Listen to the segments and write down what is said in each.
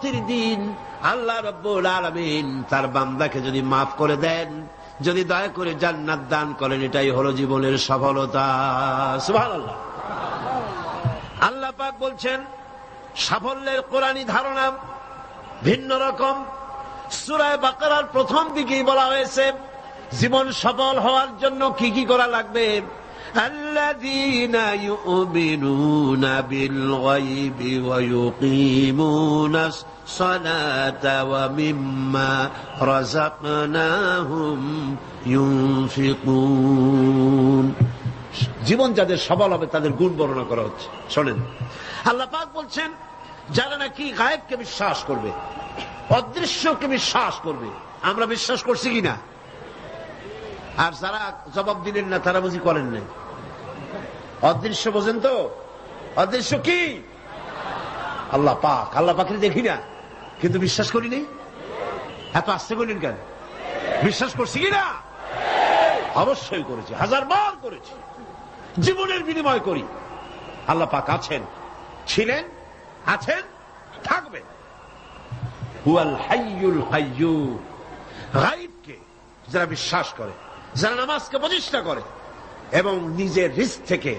কেয়ামতের দিন, আল্লাহ রব্বুল আলমিন তার বান্দাকে যদি মাফ করে দেন, যদি দয়া করে জান্নাত দান করেন, এটাই হলো জীবনের সফলতা। সুবহানাল্লাহ। আল্লাহ পাক বলছেন, সাফল্যের কোরআনী ধারণা, ভিন্ন রকম। সুরায় বাকারার প্রথম দিকেই বলা হয়েছে, জীবন সফল হওয়ার জন্য কি কি করা লাগবে? الذين يؤمنون بالغيب ويقيمون الصلاة ومما رزقناهم ينفقون. জীবন যাদের সবল হবে, তাদের গুণ বর্ণনা করা হচ্ছে। শোনেন। আল্লাহ পাক বলছেন, যারা নাকি গায়েবকে বিশ্বাস করবে, অদৃশ্যকে বিশ্বাস করবে, আমরা বিশ্বাস করছি কিনা? আর যারা জবাব দিলেন না, তারা বুঝি করেন না অদৃশ্য বোঝেন তো? অদৃশ্য কি? আল্লাহ পাক, আল্লাহ পাকের দেখি না। কিন্তু বিশ্বাস করি নেই এত আসতে করলেন কেন? বিশ্বাস করছি কিনা অবশ্যই করেছি, হাজার বার করেছি। জীবনের বিনিময় করি। আল্লাহ পাক আছেন, ছিলেন, আছেন, থাকবেন। যারা বিশ্বাস করে, যারা নামাজকে প্রতিষ্ঠা করে, এবং নিজের রিস্ক থেকে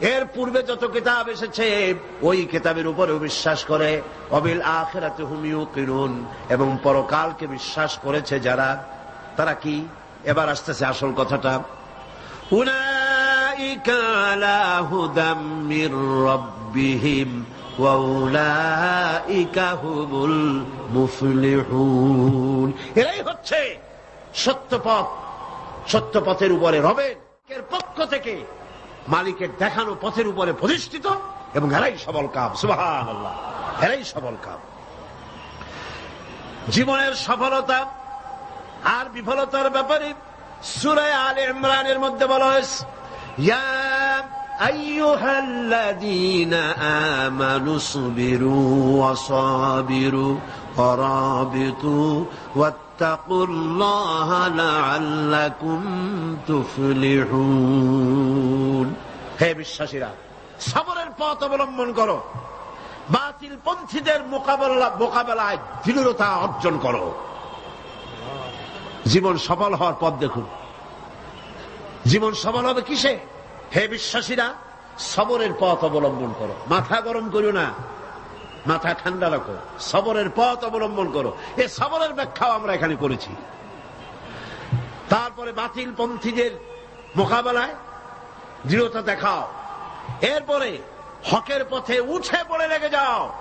এর পূর্বে যত কিতাব এসেছে, ওই কিতাবের উপরেও বিশ্বাস করে, অবিল আখেরাতে হুমিও কিরুন এবং পরকালকে বিশ্বাস করেছে যারা, তারা কি? এবার আসতেছে আসল কথাটা। এরাই হচ্ছে সত্য পথ পথের উপরে রবের পক্ষ থেকে। মালিকের দেখানো পথের উপরে প্রতিষ্ঠিত এবং এরাই সবল কাপ সুহান এরাই সবল কাপ জীবনের সফলতা আর বিফলতার ব্যাপারে সুরায় আল ইমরানের মধ্যে বলা হয়েছে আমানুসবিরু অসবিরু অরাবিতু آمنوا اصبروا وصابروا ورابطوا واتقوا الله لعلكم تفلحون হে বিশ্বাসীরা সবরের পথ অবলম্বন করো বাতিল পন্থীদের মোকাবেলা মোকাবেলায় দৃঢ়তা অর্জন করো জীবন সফল হওয়ার পথ দেখুন জীবন সফল হবে কিসে হে বিশ্বাসীরা সবরের পথ অবলম্বন করো মাথা গরম করো না মাথা ঠান্ডা রাখো। সবরের পথ অবলম্বন করো। এ সবরের ব্যাখ্যাও আমরা এখানে করেছি। তারপরে বাতিল পন্থীদের মোকাবেলায় দৃঢ়তা দেখাও। এরপরে হকের পথে উঠে পড়ে লেগে যাও।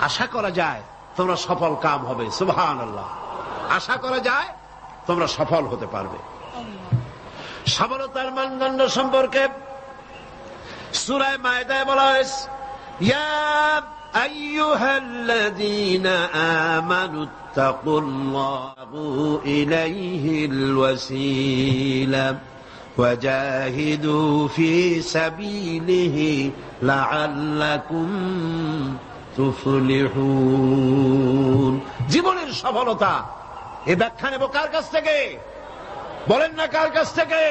আশা করা যায় তোমরা সফল কাম হবে। সুবহান আল্লাহ আশা করা যায় তোমরা সফল হতে পারবে। সফলতার মানদণ্ড সম্পর্কে সুরায় মায়দায় বলা হয়েছে ইয়া أيها الذين آمنوا اتقوا الله إليه الوسيلة وجاهدوا في سبيله لعلكم تفلحون জীবনের সফলতা এ ব্যাখ্যা নেব কার কাছ থেকে বলেন না কার কাছ থেকে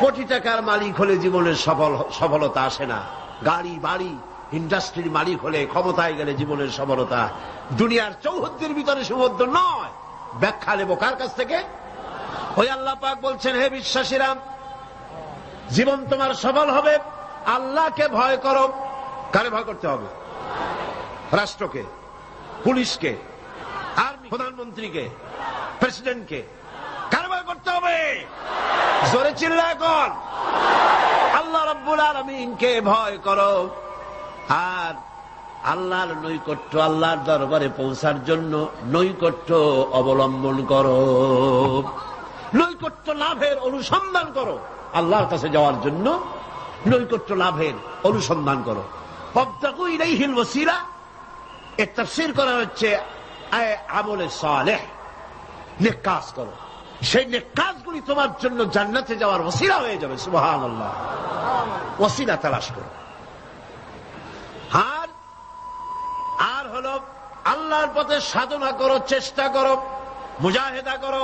কোটি টাকার মালিক হলে জীবনের সফল সফলতা আসে না গাড়ি, বাড়ি ইন্ডাস্ট্রির মালিক হলে ক্ষমতায় গেলে জীবনের সফলতা দুনিয়ার চৌহদ্দির ভিতরে সুবদ্ধ নয়। ব্যাখ্যা নেব কার কাছ থেকে? ওই আল্লাহ পাক বলছেন, হে বিশ্বাসীরাম, জীবন তোমার সফল হবে, আল্লাহকে ভয় করো। কারে ভয় করতে হবে? রাষ্ট্রকে, পুলিশকে, আর্মি, প্রধানমন্ত্রীকে প্রেসিডেন্টকে কারে ভয় করতে হবে। জোরে চিল্লা এখন। আল্লাহ রব্বুল আলমিনকে ভয় করো। আর আল্লাহর নৈকট্য আল্লাহর দরবারে পৌঁছার জন্য নৈকট্য অবলম্বন করো। নৈকট্য লাভের অনুসন্ধান করো। আল্লাহর কাছে যাওয়ার জন্য নৈকট্য লাভের অনুসন্ধান করো। পবতাকু ইলাইহিল ওসিলা এর তাফসীর করা হচ্ছে, আয় আমলে সালেহ। কাজ করো। সেই কাজগুলি তোমার জন্য জান্নাতে যাওয়ার ওসিলা হয়ে যাবে সুবহান আল্লাহ ওসিলা তালাশ করো। আর আর হলো আল্লাহর পথে সাধনা করো চেষ্টা করো মুজাহেদা করো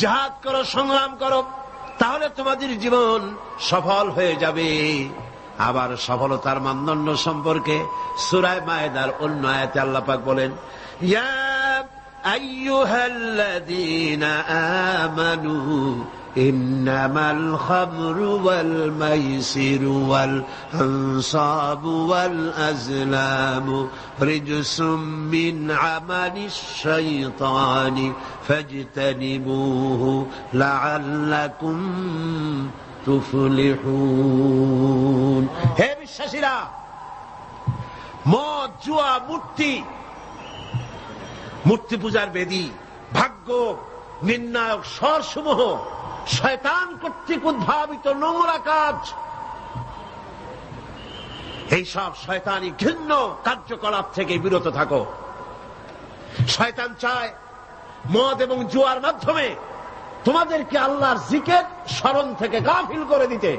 জাহাদ করো সংগ্রাম করো তাহলে তোমাদের জীবন সফল হয়ে যাবে। আবার সফলতার মানদণ্ড সম্পর্কে সুরায় মায়েদার অন্য আয়াতে আল্লাহ পাক বলেন ইয়া আইয়ুহাল্লাযীনা আমানু إنما الخمر والميسر والأنصاب والأزلام رجس من عمل الشيطان فاجتنبوه لعلكم تفلحون হে বিশ্বাসীরা মদ জুয়া মূর্তি মূর্তি পূজার বেদী, ভাগ্য নির্ণায়ক স্বরসমূহ, শয়তান কর্তৃক উদ্ভাবিত নোংরা কাজ। এইসব শয়তানি ঘৃণ্য কার্যকলাপ থেকে বিরত থাকো। শয়তান চায় মদ এবং জুয়ার মাধ্যমে তোমাদেরকে আল্লাহর জিকের স্মরণ থেকে গাফিল করে দিতে,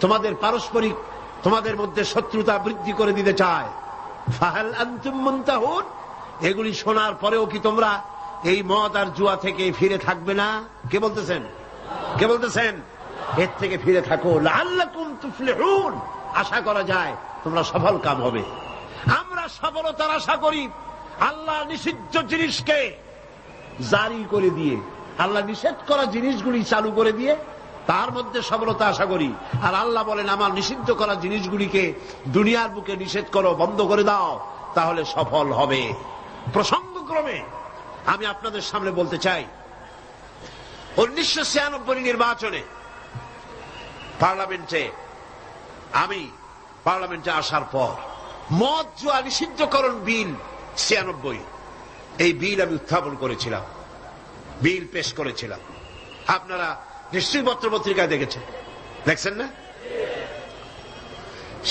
তোমাদের পারস্পরিক, তোমাদের মধ্যে শত্রুতা বৃদ্ধি করে দিতে চায়। ফাহাল আন্তুম মুনতাহুন? এগুলি শোনার পরেও কি তোমরা এই মদ আর জুয়া থেকে ফিরে থাকবে না? কে বলতেছেন? কে বলতেছেন? এর থেকে ফিরে থাকো। আশা করা যায় তোমরা সফল কাম হবে। আমরা সফলতার আশা করি আল্লাহ নিষিদ্ধ জিনিসকে জারি করে দিয়ে, আল্লাহ নিষেধ করা জিনিসগুলি চালু করে দিয়ে তার মধ্যে সফলতা আশা করি। আর আল্লাহ বলেন, আমার নিষিদ্ধ করা জিনিসগুলিকে দুনিয়ার বুকে নিষেধ করো, বন্ধ করে দাও, তাহলে সফল হবে। প্রসঙ্গক্রমে আমি আপনাদের সামনে বলতে চাই, উনিশশো ছিয়ানব্বই নির্বাচনে পার্লামেন্টে আমি পার্লামেন্টে আসার পর মদ, জুয়া, নিষিদ্ধকরণ বিল ছিয়ানব্বই, এই বিল আমি উত্থাপন করেছিলাম, বিল পেশ করেছিলাম। আপনারা নিশ্চয়ই পত্র পত্রিকায় দেখেছেন। দেখছেন না?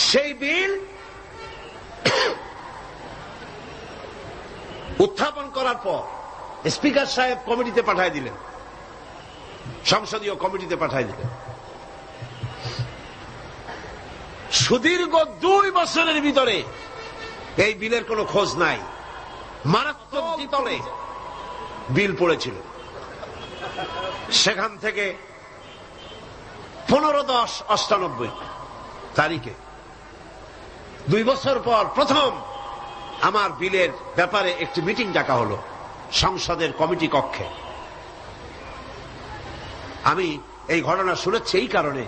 সেই বিল উত্থাপন করার পর স্পিকার সাহেব কমিটিতে পাঠায় দিলেন। সংসদীয় কমিটিতে পাঠায় দিলেন। সুদীর্ঘ দুই বছরের ভিতরে এই বিলের কোনো খোঁজ নাই। মারাত্মক দ্বিতলে বিল পড়েছিল। সেখান থেকে পনেরো দশ অষ্টানব্বই তারিখে দুই বছর পর প্রথম আমার বিলের ব্যাপারে একটি মিটিং ডাকা হলো সংসদের কমিটি কক্ষে। আমি এই ঘটনা শুনেছি এই কারণে।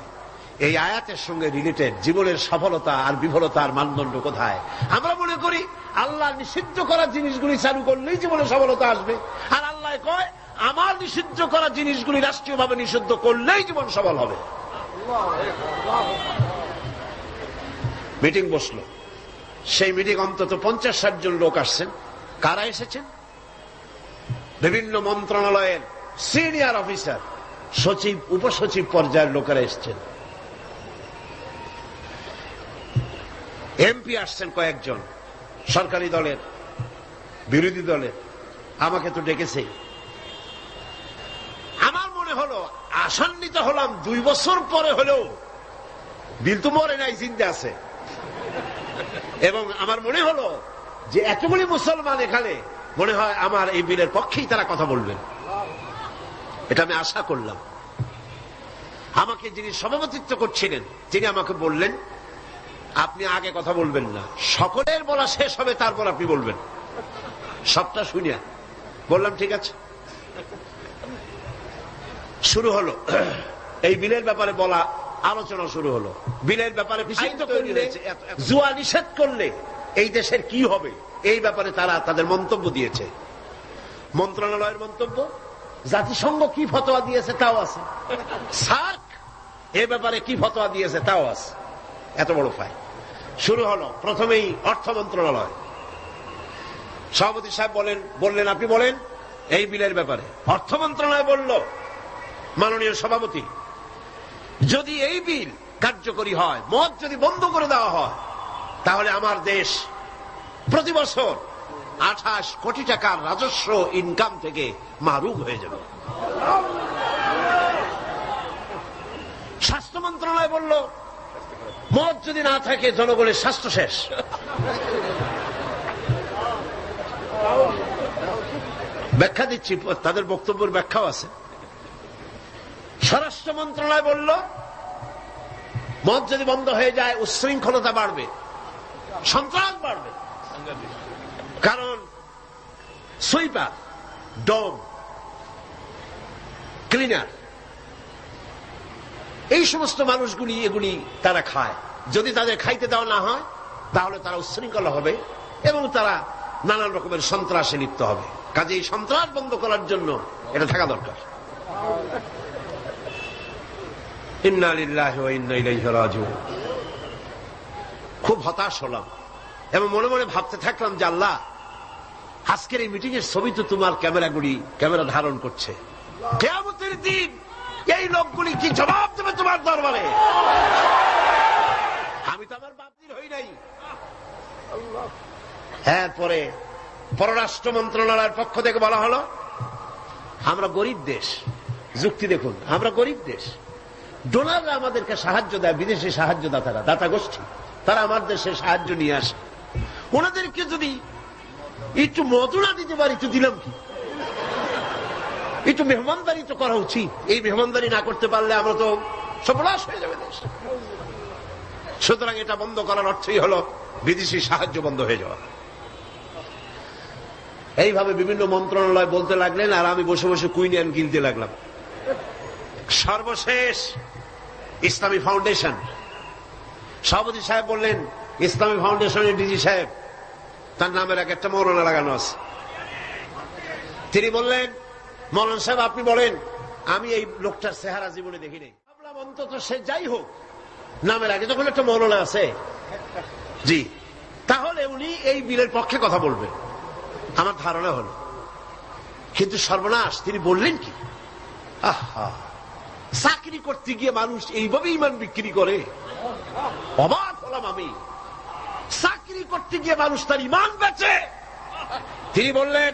এই আয়াতের সঙ্গে রিলেটেড জীবনের সফলতা আর বিফলতার মানদণ্ড কোথায়? আমরা মনে করি, আল্লাহ নিষিদ্ধ করা জিনিসগুলি চালু করলেই জীবনে সফলতা আসবে। আর আল্লাহ কয়, আমার নিষিদ্ধ করা জিনিসগুলি রাষ্ট্রীয়ভাবে নিষিদ্ধ করলেই জীবন সফল হবে। মিটিং বসল। সেই মিটিং অন্তত পঞ্চাশ ষাট জন লোক আসছেন। কারা এসেছেন? বিভিন্ন মন্ত্রণালয়ের সিনিয়র অফিসার, সচিব, উপসচিব পর্যায়ের লোকেরা এসছেন। এমপি আসছেন কয়েকজন, সরকারি দলের, বিরোধী দলের। আমাকে তো ডেকেছে। আমার মনে হলো, আসান্বিত হলাম দুই বছর পরে হলেও, বিল তো মরে নাই চিন্তা আছে। এবং আমার মনে হলো যে এতগুলি মুসলমান এখানে, মনে হয় আমার এই বিলের পক্ষেই তারা কথা বলবেন। এটা আমি আশা করলাম। আমাকে যিনি সভাপতিত্ব করছিলেন, তিনি আমাকে বললেন, আপনি আগে কথা বলবেন না। সকলের বলা শেষ হবে, তারপর আপনি বলবেন। সবটা শুনিয়া বললাম, ঠিক আছে। শুরু হলো। এই বিলের ব্যাপারে বলা আলোচনা শুরু হলো। বিলের ব্যাপারে জুয়া নিষেধ করলে এই দেশের কি হবে? এই ব্যাপারে তারা তাদের মন্তব্য দিয়েছে। মন্ত্রণালয়ের মন্তব্য জাতিসংঘ কি ফতোয়া দিয়েছে তাও আছে। সার্ক এ ব্যাপারে কি ফতোয়া দিয়েছে তাও আছে। এত বড় ফাই শুরু হলো প্রথমেই অর্থ মন্ত্রণালয়। সভাপতি সাহেব বলেন বললেন আপনি বলেন এই বিলের ব্যাপারে। অর্থ মন্ত্রণালয় বলল মাননীয় সভাপতি যদি এই বিল কার্যকরী হয়, মদ যদি বন্ধ করে দেওয়া হয়, তাহলে আমার দেশ প্রতি বছর আঠাশ কোটি টাকার রাজস্ব ইনকাম থেকে মারুম হয়ে যাবে। স্বাস্থ্য মন্ত্রণালয় বলল, মদ যদি না থাকে, জনগণের স্বাস্থ্য শেষ। ব্যাখ্যা দিচ্ছি, তাদের বক্তব্যের ব্যাখ্যাও আছে। স্বরাষ্ট্র মন্ত্রণালয় বলল মদ যদি বন্ধ হয়ে যায়, উচ্ছৃঙ্খলতা বাড়বে, সন্ত্রাস বাড়বে। কারণ, সুইপার, ডোম, ক্লিনার, এই সমস্ত মানুষগুলি, এগুলি তারা খায়। যদি তাদের খাইতে দেওয়া না হয়, তাহলে তারা উচ্ছৃঙ্খল হবে এবং তারা নানান রকমের সন্ত্রাসে লিপ্ত হবে। কাজে এই সন্ত্রাস বন্ধ করার জন্য এটা থাকা দরকার। খুব হতাশ হলাম এবং মনে মনে ভাবতে থাকলাম যে আল্লাহ, আজকের এই মিটিং এর ছবি তো তোমার ক্যামেরাগুলি, ক্যামেরা ধারণ করছে। কেয়ামতের দিন এই লোকগুলি কি জবাব দেবে তোমার দরবারে? আমি তো আমার বাতিল হই নাই। এরপরে পররাষ্ট্র মন্ত্রণালয়ের পক্ষ থেকে বলা হলো, আমরা গরিব দেশ। যুক্তি দেখুন, আমরা গরিব দেশ। ডোনাররা আমাদেরকে সাহায্য দেয়, বিদেশি সাহায্য দাতারা দাতা গোষ্ঠী। তারা আমার দেশে সাহায্য নিয়ে আসে। ওনাদেরকে যদি একটু মদুনা দিতে পারি তো দিলাম কি? একটু মেহমানদারি তো করা উচিত। এই মেহমানদারি না করতে পারলে আমরা তো সর্বনাশ হয়ে যাবে দেশ। সুতরাং এটা বন্ধ করার অর্থই হল বিদেশি সাহায্য বন্ধ হয়ে যাওয়া। এইভাবে বিভিন্ন মন্ত্রণালয় বলতে লাগলেন, আর আমি বসে বসে কুইনিয়ান কিনতে লাগলাম। সর্বশেষ ইসলামী ফাউন্ডেশন। সভাপতি সাহেব বললেন, ইসলামী ফাউন্ডেশনের ডিজি সাহেব, তার নামের এক একটা মৌলানা লাগানো আছে। তিনি বললেন, মৌলান সাহেব, আপনি বলেন, আমি এই লোকটার চেহারা জীবনে দেখি নাই। অন্তত সে যাই হোক, নামের আগে যখন একটা মৌলানা আছে। জি। তাহলে উনি এই বিলের পক্ষে কথা বলবেন। আমার ধারণা হল। কিন্তু সর্বনাশ, তিনি বললেন কি? আহা! চাকরি করতে গিয়ে মানুষ এইভাবে ইমান বিক্রি করে? অবাক হলাম আমি। চাকরি করতে গিয়ে মানুষ তার ইমান বেচে। তিনি বললেন,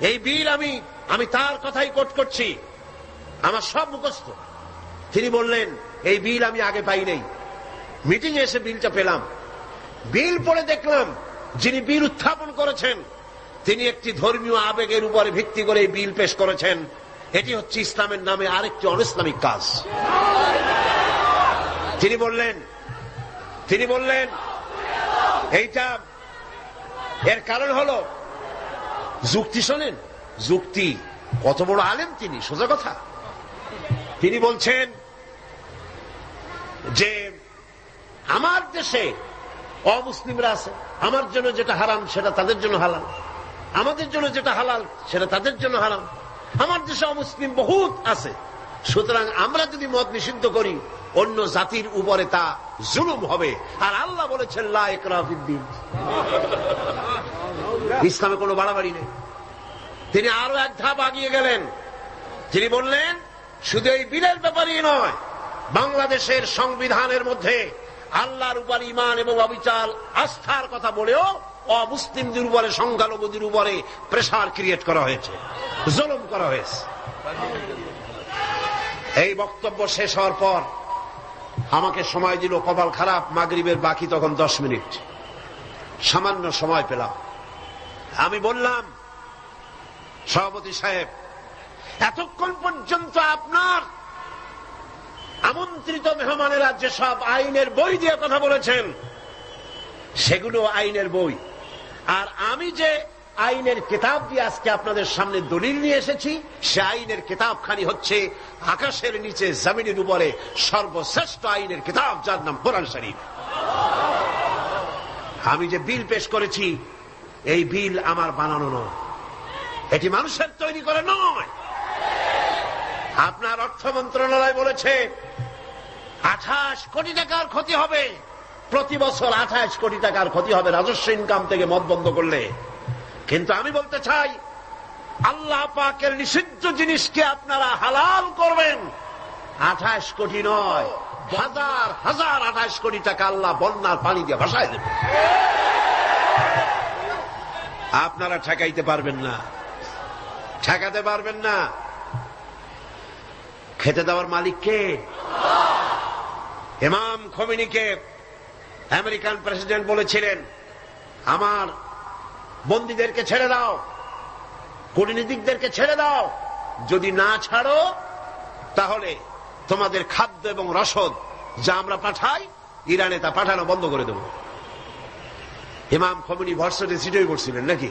এই বিল আমি আমি তার কথাই কোট করছি। আমার সব মুখস্থ। তিনি বললেন, এই বিল আমি আগে পাই নাই। মিটিং এসে বিলটা পেলাম। বিল পড়ে দেখলাম যিনি বিল উত্থাপন করেছেন, তিনি একটি ধর্মীয় আবেগের উপরে ভিত্তি করে এই বিল পেশ করেছেন। এটি হচ্ছে ইসলামের নামে আরেকটি অনিসলামিক কাজ। তিনি বললেন তিনি বললেন, এইটা এর কারণ হল, যুক্তি শোনেন, যুক্তি, কত বড় আলেম তিনি, সোজা কথা। তিনি বলছেন যে, আমার দেশে অমুসলিমরা আছে, আমার জন্য যেটা হারাম সেটা তাদের জন্য হালাল, আমাদের জন্য যেটা হালাল সেটা তাদের জন্য হারাম। আমার দেশে অমুসলিম বহুত আছে। সুতরাং আমরা যদি মত নিষিদ্ধ করি, অন্য জাতির উপরে তা জুলুম হবে। আর আল্লাহ বলেছেন ইসলামে কোনো বাড়াবাড়ি নেই। তিনি আরও এক ধাপ আগিয়ে গেলেন। তিনি বললেন, শুধু এই বিলের ব্যাপারই নয়, বাংলাদেশের সংবিধানের মধ্যে আল্লাহর উপর ইমান এবং অবিচার, আস্থার কথা বলেও অমুসলিমদের উপরে সংখ্যালঘুদের উপরে প্রেশার ক্রিয়েট করা হয়েছে, জলম করা হয়েছে। এই বক্তব্য শেষ হওয়ার পর আমাকে সময় দিল, কপাল খারাপ, মাগরিবের বাকি তখন দশ মিনিট। সামান্য সময় পেলাম। আমি বললাম, সভাপতি সাহেব, এতক্ষণ পর্যন্ত আপনার আমন্ত্রিত মেহমানেরা যেসব আইনের বই দিয়ে কথা বলেছেন, সেগুলো আইনের বই। আর আমি যে আইনের কিতাব দিয়ে আজকে আপনাদের সামনে দলিল নিয়ে এসেছি, সে আইনের কিতাবখানি হচ্ছে আকাশের নিচে জমিনের উপরে সর্বশ্রেষ্ঠ আইনের কিতাব, যার নাম কোরআন শরীফ। আমি যে বিল পেশ করেছি, এই বিল আমার বানানো নয়। এটি মানুষের তৈরি করে নয়। আপনার অর্থ মন্ত্রণালয় বলেছে, আঠাশ কোটি টাকার ক্ষতি হবে। প্রতি বছর আঠাশ কোটি টাকার ক্ষতি হবে, রাজস্ব ইনকাম থেকে মত বন্ধ করলে। কিন্তু আমি বলতে চাই, আল্লাহ পাকের নিষিদ্ধ জিনিসকে আপনারা হালাল করবেন। আঠাশ কোটি নয়, হাজার হাজার আঠাশ কোটি টাকা আল্লাহ বন্যার পানি দিয়ে ভাসায় দেবে আপনারা ঠেকাইতে পারবেন না, ঠেকাতে পারবেন না। খেতে দেওয়ার মালিক কে ইমাম খমিনিকে আমেরিকান প্রেসিডেন্ট বলেছিলেন, আমার বন্দীদেরকে ছেড়ে দাও, কূটনীতিকদেরকে ছেড়ে দাও। যদি না ছাড়ো, তাহলে তোমাদের খাদ্য এবং রসদ যা আমরা পাঠাই, ইরানে তা পাঠানো বন্ধ করে দেব। ইমাম খমিনি ভর্সনে সিটই করছিলেন নাকি?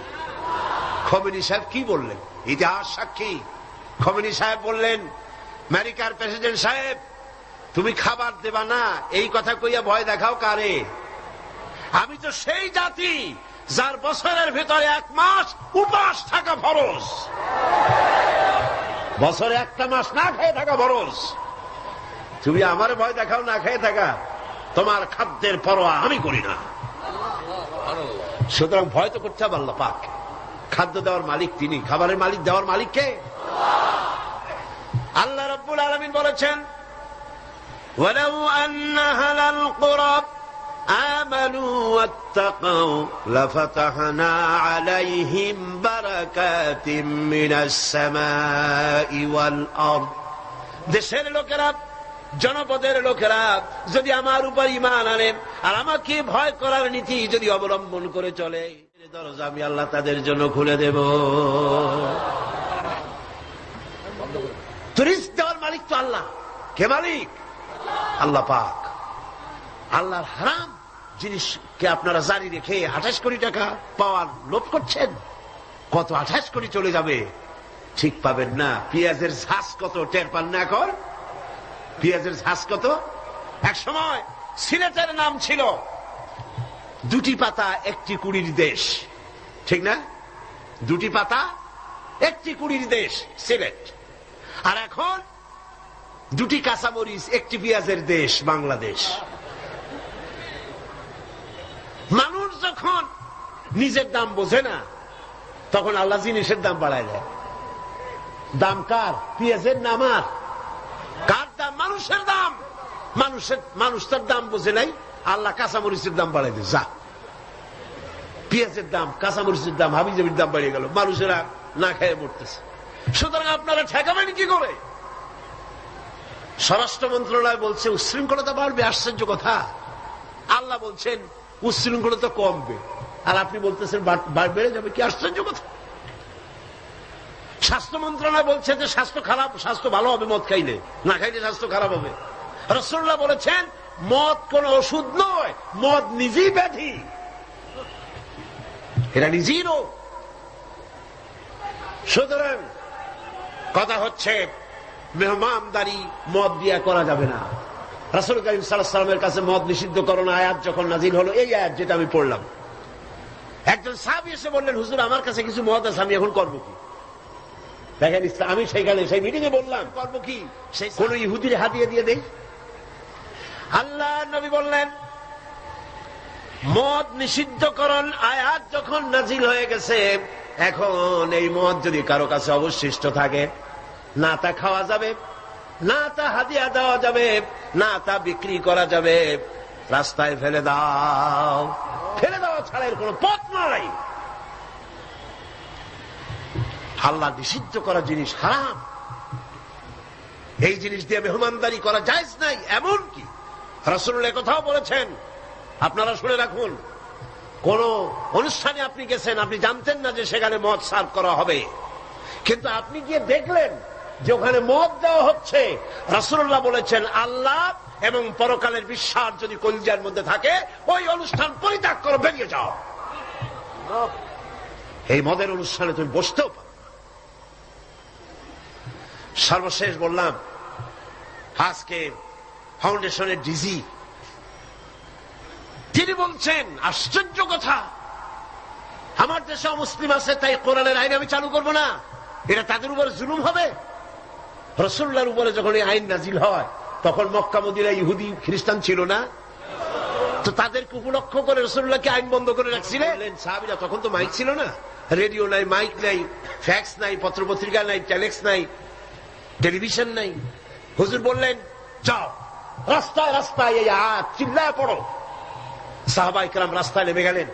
খমিনি সাহেব কি বললেন? ইতিহাস সাক্ষী। খমিনি সাহেব বললেন, আমেরিকার প্রেসিডেন্ট সাহেব তুমি খাবার দেবা না, এই কথা কইয়া ভয় দেখাও কারে? আমি তো সেই জাতি যার বছরের ভেতরে এক মাস উপাস থাকা ফরজ। বছরে একটা মাস না খেয়ে থাকা ফরজ। তুমি আমার ভয় দেখাও, না খেয়ে থাকা। তোমার খাদ্যের পরোয়া আমি করি না। সুতরাং ভয় তো করতে হবে আল্লাহ পাক। খাদ্য দেওয়ার মালিক তিনি। খাবারের মালিক দেওয়ার মালিক কে? আল্লাহ রব্বুল আলমিন বলেছেন ولو أن أهل القرى آمنوا واتقوا لفتحنا عليهم بركات من السماء والأرض দেশের লোকেরা জনপদের লোকেরা যদি আমার উপর ইমান আনেন আর আমাকে ভয় করার নীতি যদি অবলম্বন করে চলে দরজা আমি আল্লাহ তাদের জন্য খুলে দেব টুরিস্ট দেওয়ার মালিক তো আল্লাহ কে মালিক আল্লাহ পাক। আল্লাহর হারাম জিনিসকে আপনারা জারি রেখে আঠাশ কোটি টাকা পাওয়ার লোভ করছেন? কত আঠাশ কোটি চলে যাবে? ঠিক পাবেন না। পেঁয়াজের ঝাঁস কত? টের পান না এখন? পেঁয়াজের ঝাঁস কত? এক সময় সিলেটের নাম ছিল দুটি পাতা, একটি কুড়ির দেশ। ঠিক না? দুটি পাতা, একটি কুড়ির দেশ, সিলেট। আর এখন দুটি কাঁচামরিচ, একটি পেঁয়াজের দেশ, বাংলাদেশ। মানুষ যখন নিজের দাম বোঝে না, তখন আল্লাহ জিনিসের দাম বাড়ায় দেয়। দাম কার? পেঁয়াজের নাম আর? কার দাম? মানুষের দাম। মানুষের, মানুষ তার দাম বোঝে নাই, আল্লাহ কাঁচামরিচের দাম বাড়াই দেয়। যা। পেঁয়াজের দাম, কাঁচামরিচের দাম, হাবিজাবির দাম বাড়িয়ে গেল। মানুষেরা না খেয়ে মরতেছে। সুতরাং আপনারা ঠেকাবেন কি করে? স্বরাষ্ট্র মন্ত্রণালয় বলছে, উচ্ছৃঙ্খলতা বাড়বে, আশ্চর্য কথা। আল্লাহ বলছেন, উচ্ছৃঙ্খলতা কমবে। আর আপনি বলতেছেন, বাড়- যাবে, কি আশ্চর্য কথা। স্বাস্থ্য মন্ত্রণালয় বলছে যে, স্বাস্থ্য খারাপ, স্বাস্থ্য ভালো হবে, মদ খাইলে। না খাইলে স্বাস্থ্য খারাপ হবে। রসুল্লাহ বলেছেন, মদ কোন ওষুধ নয়, মদ নিজেই ব্যাধি। এরা নিজেই রোগ। সুতরাং, কথা হচ্ছে মেহমানদারি মদ দিয়া করা যাবে না। রাসুল করিম সাল্লামের কাছে মদ নিষিদ্ধ করো না আয়াত যখন নাজিল হলো এই আয়াত যেটা আমি পড়লাম। একজন সাহাবি এসে বললেন হুজুর আমার কাছে কিছু মদ আছে আমি এখন করব কি? দেখেন আমি সেইখানে সেই মিটিং এ বললাম করব কি? সেই কোন ইহুদির হাতিয়ে দিয়ে দেই। আল্লাহ নবী বললেন মদ নিষিদ্ধকরণ আয়াত যখন নাজিল হয়ে গেছে এখন এই মদ যদি কারও কাছে অবশিষ্ট থাকে না তা খাওয়া যাবে, না তা হাদিয়া দেওয়া যাবে, না তা বিক্রি করা যাবে। রাস্তায় ফেলে দাও। ফেলে দেওয়া ছাড়া এর কোনো পথ নাই। আল্লাহ নিষিদ্ধ করা জিনিস হারাম। এই জিনিস দিয়ে মেহমানদারি করা যায় নাই, এমন কি? রসুল্লাহ কথাও বলেছেন। আপনারা শুনে রাখুন, কোন অনুষ্ঠানে আপনি গেছেন, আপনি জানতেন না যে সেখানে মদ সার্ভ করা হবে। কিন্তু আপনি গিয়ে দেখলেন যে ওখানে মদ দেওয়া হচ্ছে রাসুল্লাহ বলেছেন, আল্লাহ এবং পরকালের বিশ্বাস যদি কলিজার মধ্যে থাকে, ওই অনুষ্ঠান পরিত্যাগ করো, বেরিয়ে যাও। এই মদের অনুষ্ঠানে তুমি বসতেও পারো সর্বশেষ বললাম, আজকে ফাউন্ডেশনের ডিজি, তিনি বলছেন, আশ্চর্য কথা, আমার দেশে মুসলিম আছে, তাই কোরআনের আইন আমি চালু করব না। এটা তাদের উপর জুলুম হবে? রসুল্লার উপরে যখন এই আইন নাজিল হয়, তখন মক্কা মদিনা ইহুদি, খ্রিস্টান ছিল না। তো তাদেরকে উপলক্ষ করে রসুল্লাহকে আইন বন্ধ করে রাখছিলেন সাহাবিরা, তখন তো মাইক ছিল না। রেডিও নাই, মাইক নাই, ফ্যাক্স নাই, পত্রপত্রিকা নাই টেলেক্স নাই, টেলিভিশন নাই। হুজুর বললেন, যাও, রাস্তায় রাস্তায় চিল্লায় পড়ো। সাহাবা ইকরাম রাস্তায় নেমে গেলেন।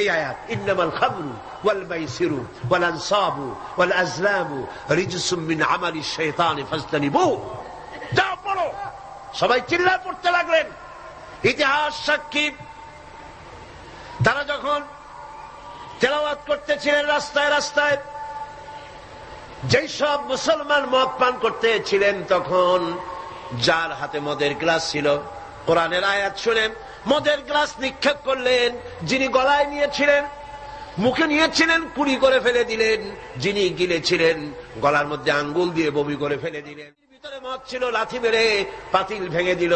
এই আয়াত, ইন্নামাল খামরু ওয়াল মাইসিরু ওয়াল আনসাবু ওয়াল আজলামু রিজসুম মিন আমালি শাইতানি ফাজতানিবু। যা পড়ো। সবাই চিল্লা পড়তে লাগলেন। ইতিহাস সাক্ষী। তারা যখন তেলাওয়াত করতেছিলেন রাস্তায় রাস্তায়, যেই সব মুসলমান মদ পান করতেছিলেন, তখন যার হাতে মদের গ্লাস ছিল, কোরআনের আয়াত শুনেন মদের গ্লাস নিক্ষেপ করলেন, যিনি গলায় নিয়েছিলেন, মুখে নিয়েছিলেন, কুড়ি করে ফেলে দিলেন, যিনি গিলেছিলেন গলার মধ্যে আঙ্গুল দিয়ে বমি করে ফেলে দিলেন। মদ ছিল, লাথি মেরে পাতিল ভেঙে দিল,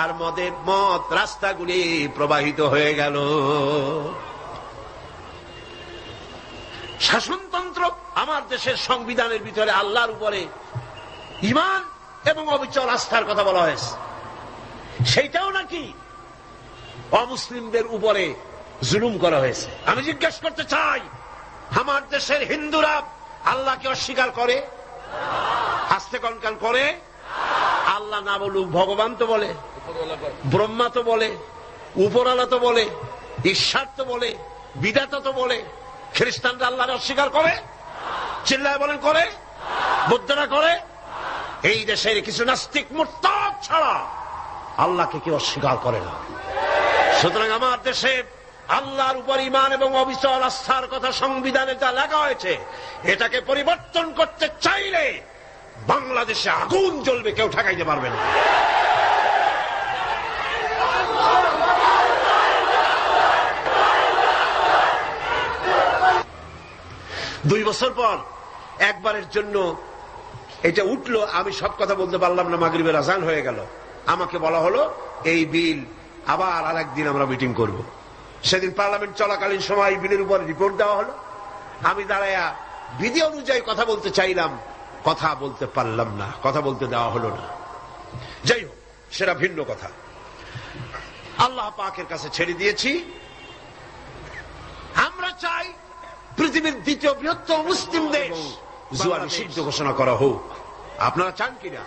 আর মদের মদ রাস্তাগুলি প্রবাহিত হয়ে গেল। শাসনতন্ত্র আমার দেশের সংবিধানের ভিতরে আল্লাহর উপরে ইমান এবং অবিচল আস্থার কথা বলা হয়েছে। সেইটাও নাকি অমুসলিমদের উপরে জুলুম করা হয়েছে। আমি জিজ্ঞেস করতে চাই, আমার দেশের হিন্দুরা আল্লাহকে অস্বীকার করে? আস্তে কনকান করে? আল্লাহ না বলুক, ভগবান তো বলে, ব্রহ্মা তো বলে উপরালা তো বলে, ঈশ্বর তো বলে, বিধাতা তো বলে। খ্রিস্টানরা আল্লাহর অস্বীকার করে? চিল্লায় বলেন, করে? বুদ্ধরা করে? এই দেশের কিছু নাস্তিক মোরতাদ ছাড়া আল্লাহকে কেউ অস্বীকার করে না। সুতরাং আমার দেশে আল্লাহর উপর ইমান এবং অবিচল আস্থার কথা সংবিধানে যা লেখা হয়েছে, এটাকে পরিবর্তন করতে চাইলে বাংলাদেশে আগুন জ্বলবে, কেউ ঠেকাইতে পারবে না। দুই বছর পর একবারের জন্য এটা উঠল, আমি সব কথা বলতে পারলাম না, মাগরিবের আজান হয়ে গেল। আমাকে বলা হলো, এই বিল আবার আর একদিন আমরা মিটিং করব। সেদিন পার্লামেন্ট চলাকালীন সময় বিলের উপর রিপোর্ট দেওয়া হলো। আমি দাঁড়ায়া বিধি অনুযায়ী কথা বলতে চাইলাম, কথা বলতে পারলাম না, কথা বলতে দেওয়া হলো না। যাই হোক, সেটা ভিন্ন কথা। আল্লাহ পাকের কাছে ছেড়ে দিয়েছি। আমরা চাই পৃথিবীর দ্বিতীয় বৃহত্তম মুসলিম দেশ জুয়া নিষিদ্ধ ঘোষণা করা হোক। আপনারা চান কিনা?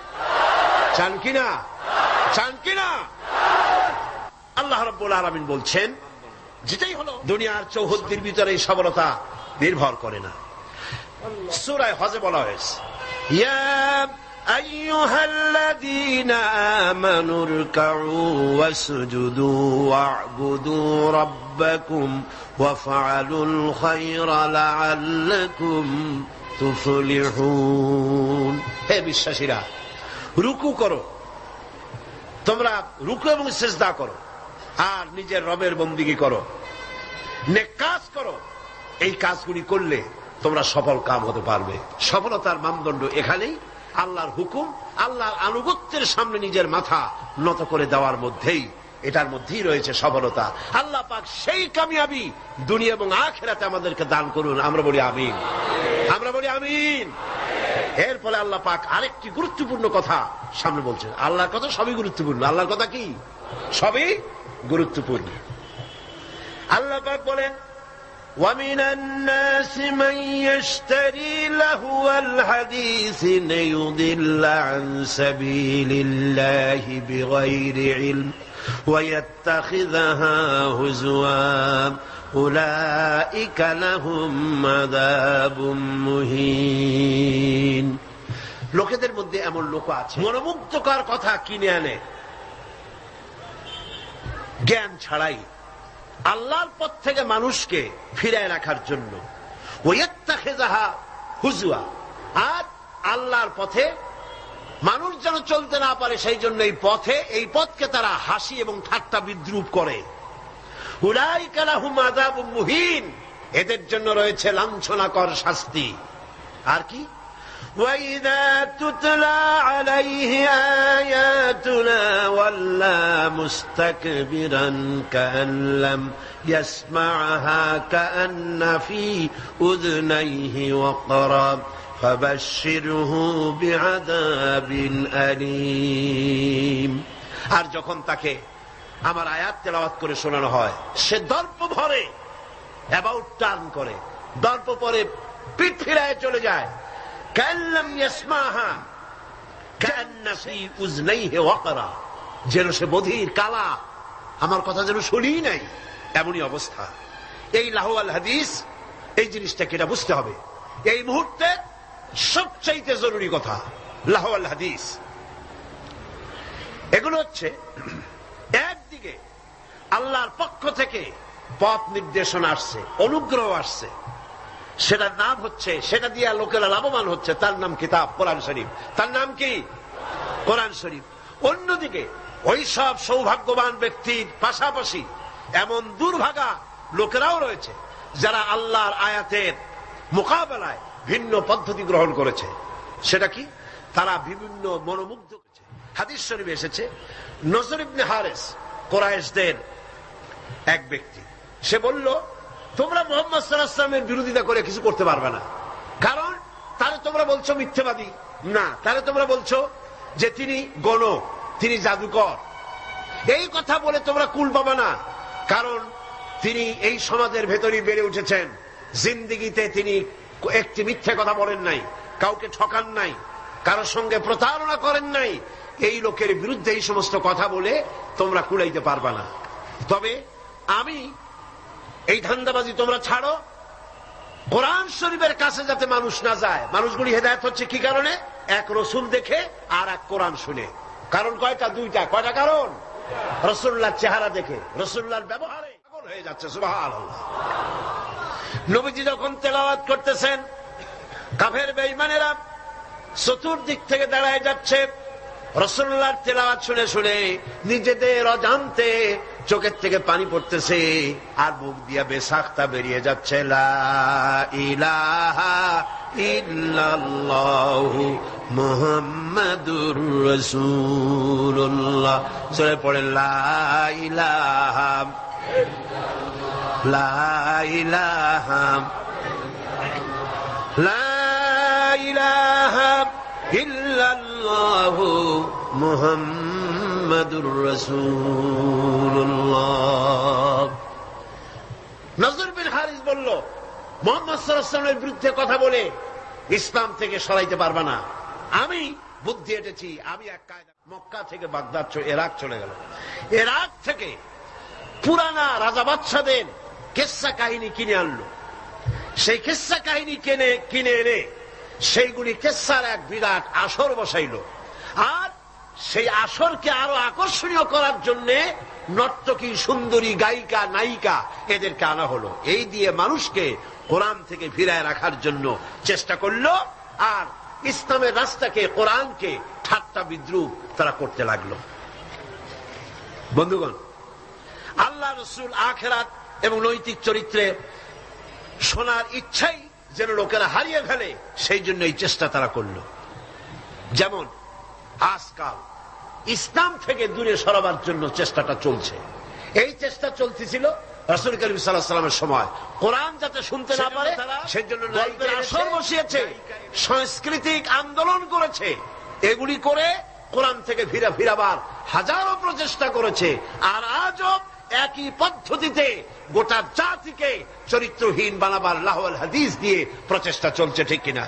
চান কিনা? চান কিনা? আল্লাহ রব্বুল আলমিন বলছেন যেটাই হলো দুনিয়ার চৌহদ্দির ভিতরে এই সবলতা নির্ভর করে না সুরায় হজে বলা হয়েছে ইয়া أيها الذين آمنوا اركعوا واسجدوا واعبدوا ربكم وافعلوا الخير لعلكم تفلحون হে বিশ্বাসীরা রুকু করো তোমরা রুকু এবং সেজদা করো আর নিজের রবের বন্দিগি করো। কাজ করো। এই কাজগুলি করলে তোমরা সফল কাম হতে পারবে। সফলতার মানদণ্ড এখানেই। আল্লাহর হুকুম, আল্লাহর আনুগত্যের সামনে নিজের মাথা নত করে দেওয়ার মধ্যেই, এটার মধ্যেই রয়েছে সফলতা। আল্লাহ পাক সেই কামিয়াবি দুনিয়া এবং আখেরাতে আমাদেরকে দান করুন। আমরা বলি আমিন। আমরা বলি আমিন। এরপরে আল্লাহ পাক আরেকটি গুরুত্বপূর্ণ কথা সামনে বলছেন। আল্লাহর কথা সবই গুরুত্বপূর্ণ। আল্লাহর কথা কি? সবই গুরুত্বপূর্ণ আল্লাহ পাক বলেন ومن الناس من يشتري لهو الحديث ليضل عن سبيل الله بغير علم ويتخذها هزوا أولئك لهم عذاب مهين লোকেদের মধ্যে এমন লোক আছে মনোমুগ্ধকর কথা কিনে আনে জ্ঞান ছাড়াই। আল্লাহর পথ থেকে মানুষকে ফিরায় রাখার জন্য। আর আল্লাহর পথে মানুষ যেন চলতে না পারে সেই জন্য এই পথে, এই পথকে তারা হাসি এবং ঠাট্টা বিদ্রুপ করে। মুহিন। এদের জন্য রয়েছে লাঞ্ছনাকর শাস্তি। আর কি? وإذا تتلى عليه آياتنا ولى مستكبرا كأن لم يسمعها كأن في أذنيه وقرا فبشره بعذاب أليم আর যখন তাকে আমার আয়াত তেলাওয়াত করে শোনানো হয় সে দর্প ভরে অ্যাবাউট টার্ন করে দর্প পরে পিঠ ফিরায় চলে যায় কাল্লাম ইয়াসমাহা কান্না ফি উজনাইহি ওয়াকরা যেন সে বধির কালা। আমার কথা যেন শুনি নাই। এমনই অবস্থা। এই লাহওয়াল হাদিস, এই জিনিসটাকে এটা বুঝতে হবে। এই মুহূর্তে সবচাইতে জরুরি কথা, লাহওয়াল হাদিস। এগুলো হচ্ছে একদিকে আল্লাহর পক্ষ থেকে পথ নির্দেশনা আসছে, অনুগ্রহ আসছে। সেটার নাম হচ্ছে, সেটা দিয়ে লোকেরা লাভবান হচ্ছে, তার নাম কিতাব, কোরআন শরীফ। তার নাম কি? কোরআন শরীফ। অন্যদিকে, ওই সব সৌভাগ্যবান ব্যক্তির পাশাপাশি এমন দুর্ভাগা লোকেরাও রয়েছে, যারা আল্লাহর আয়াতের মোকাবেলায় ভিন্ন পদ্ধতি গ্রহণ করেছে। সেটা কি? তারা বিভিন্ন মনোমুগ্ধ করেছে। হাদিস শরীফ এসেছে, নজর ইবনে হারেস কোরআশদের এক ব্যক্তি। সে বলল তোমরা মোহাম্মদ সাল্লাহামের বিরোধিতা করে কিছু করতে পারবে না। কারণ তাহলে তোমরা বলছো মিথ্যেবাদী। না, তাহলে তোমরা বলছো যে তিনি গণ, তিনি জাদুকর। এই কথা বলে তোমরা কুল পাবে না। কারণ তিনি এই সমাজের ভেতরেই বেড়ে উঠেছেন। জিন্দিগিতে তিনি একটি মিথ্যে কথা বলেন নাই, কাউকে ঠকান নাই, কারোর সঙ্গে প্রতারণা করেন নাই। এই লোকের বিরুদ্ধে এই সমস্ত কথা বলে তোমরা কুলাইতে পারবা না। তবে আমি এই ধান্দাবাজি তোমরা ছাড়ো। কোরআন শরীফের কাছে যাতে মানুষ না যায়। মানুষগুলি হেদায়ত হচ্ছে কি কারণে? এক রসুল দেখে আর এক কোরআন শুনে। কারণ কয়টা? দুইটা। কয়টা কারণ? রসুল্লাহ চেহারা দেখে। রসুল্লাহর ব্যবহারে হয়ে যাচ্ছে নবীজি যখন তেলাওয়াত করতেছেন, কাফের বেঈমানেরা চতুর্দিক থেকে দাঁড়ায় যাচ্ছে। রসুল্লাহর তেলাওয়াত শুনে শুনে নিজেদের অজান্তে চোখের থেকে পানি পড়তেছে, আর মুখ দিয়া বেসাখতা বেরিয়ে যাচ্ছে মুহাম্মাদুর রাসূলুল্লাহ। সরে পড়ে, লা ইলাহা লা ইলাহা লা ইলাহা ইল্লাল্লাহু মুহাম্মাদুর রাসূলুল্লাহ নজর বিন হারিস বলল, মোহাম্মদ সাল্লামের বিরুদ্ধে কথা বলে ইসলাম থেকে সরাইতে পারবে না। আমি বুদ্ধি এটেছি, আমি এক কায়দা মক্কা থেকে বাগদাদ এরাক চলে গেল। এরাক থেকে পুরানা রাজা বাদশাদের কেসা কাহিনী কিনে আনলো। সেই কেসা কাহিনী কিনে কিনে এনে সেইগুলি কেসার এক বিরাট আসর বসাইল। আর সেই আসরকে আরও আকর্ষণীয় করার জন্য নর্তকী, সুন্দরী, গায়িকা, নায়িকা এদেরকে আনা হলো। এই দিয়ে মানুষকে কোরআন থেকে ফিরায় রাখার জন্য চেষ্টা করল আর ইসলামের রাস্তাকে, কোরআনকে ঠাট্টা বিদ্রুপ তারা করতে লাগল। বন্ধুগণ, আল্লাহ রসুল আখেরাত এবং নৈতিক চরিত্রে শোনার ইচ্ছাই যেন লোকেরা হারিয়ে ফেলে, সেই জন্য এই চেষ্টা তারা করল। যেমন আজকাল ইসলাম থেকে দূরে সরাবার জন্য চেষ্টাটা চলছে। এই চেষ্টা চলতেছিল রসুল করিম সাল্লামের সময়। কোরআন যাতে শুনতে না পারে সেই জন্য গল্পের আসর বসিয়েছে সাংস্কৃতিক আন্দোলন করেছে। এগুলি করে কোরআন থেকে ফিরা ফিরাবার হাজারো প্রচেষ্টা করেছে। আর আজও একই পদ্ধতিতে গোটা জাতিকে চরিত্রহীন বানাবার লাহওয়াল হাদিস দিয়ে প্রচেষ্টা চলছে ঠিক কিনা?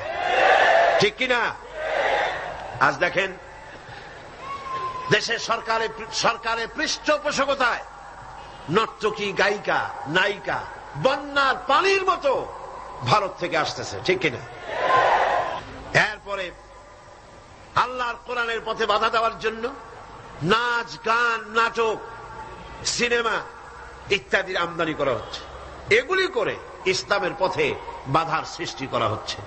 ঠিক কিনা? আজ দেখেন দেশের সরকারের সরকারের পৃষ্ঠপোষকতায়। নর্তকী, গায়িকা, নায়িকা, বন্যার পানির মতো ভারত থেকে আসতেছে, ঠিক কিনা? এরপরে আল্লাহর কোরআনের পথে বাধা দেওয়ার জন্য নাচ, গান, নাটক, সিনেমা ইত্যাদির আমদানি করা হচ্ছে। এগুলি করে ইসলামের পথে বাধার সৃষ্টি করা হচ্ছে।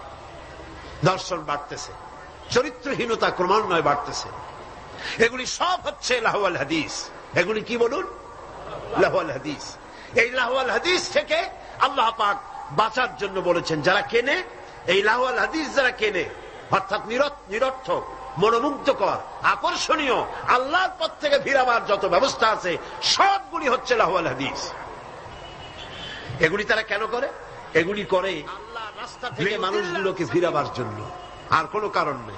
দর্শন বাড়তেছে। চরিত্রহীনতা ক্রমান্বয়ে বাড়তেছে। এগুলি সব হচ্ছে লাহওয়াল হাদিস। এগুলি কি বলুন? লাহওয়াল হাদিস। এই লাহওয়াল হাদিস থেকে আল্লাহ পাক বাঁচার জন্য বলেছেন যারা কেনে এই লাহওয়াল হাদিস যারা কেনে অর্থাৎ নিরত- নিরর্থক মনোমুগ্ধকর আকর্ষণীয় আল্লাহর পথ থেকে ফিরাবার যত ব্যবস্থা আছে সবগুলি হচ্ছে লাহওয়াল হাদিস। এগুলি তারা কেন করে? এগুলি করে আল্লাহ রাস্তা থেকে মানুষগুলোকে ফিরাবার জন্য। আর কোনো কারণ নেই।